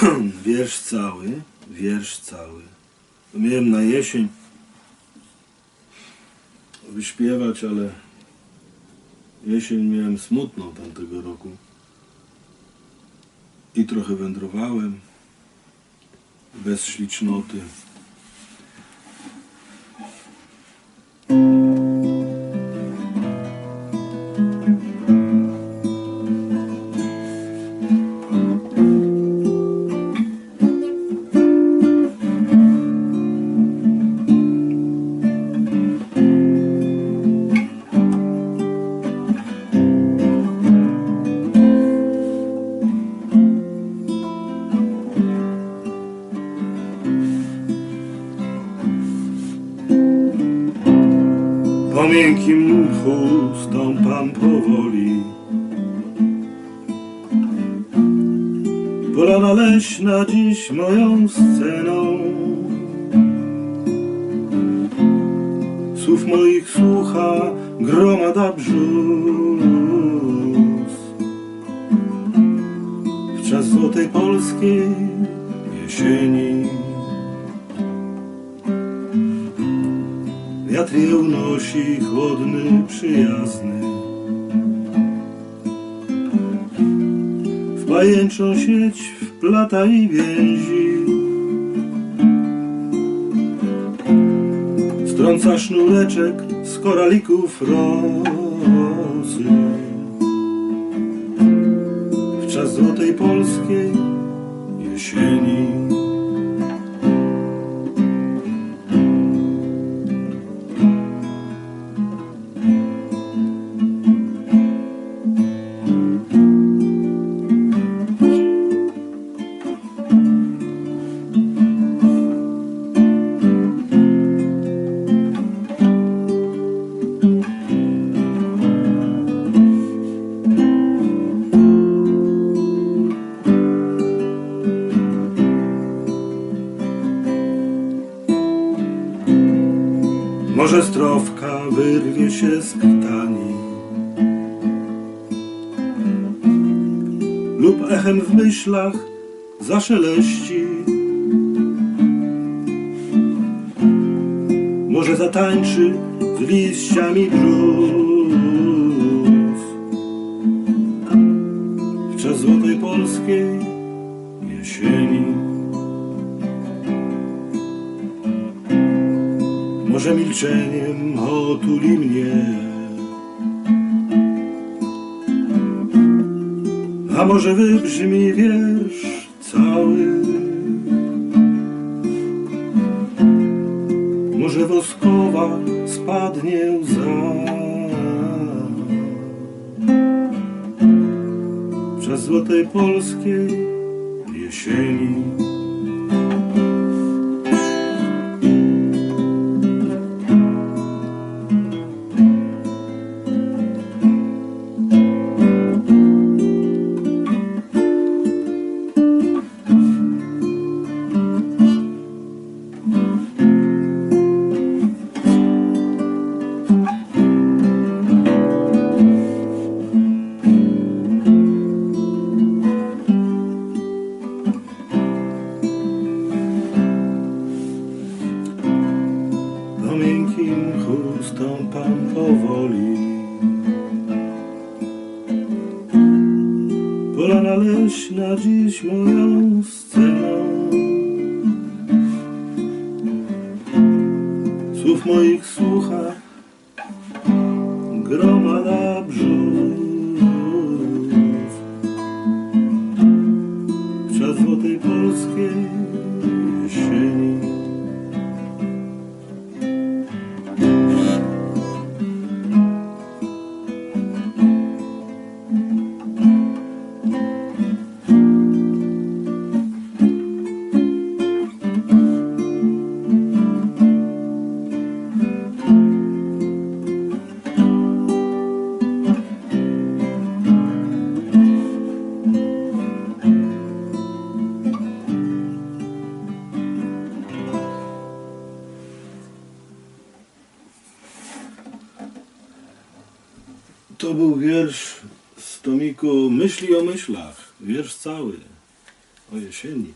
wiersz cały, wiersz cały. Miałem na jesień wyśpiewać, ale jesień miałem smutną tamtego roku. I trochę wędrowałem bez ślicznoty. Po miękkim mchu stąpam powoli. Polana leśna dziś moją sceną. Słów moich słucha gromada brzus. W czas złotej polskiej jesieni. Wiatr je unosi chłodny, przyjazny. W pajęczą sieć wplata i więzi. Strąca sznureczek z koralików rosy. W czas złotej polskiej jesieni Może strofka wyrwie się z krtani Lub echem w myślach zaszeleści. Może zatańczy z liściami bruz W czas złotej polskiej jesieni Może milczeniem otuli mnie. A może wybrzmi wiersz cały? Może woskowa spadnie łza czas złotej polskiej jesieni Polana leśna dziś moją sceną. Słów moich słucha gromada brzów To był wiersz z tomiku Myśli o myślach. Wiersz cały. O jesieni.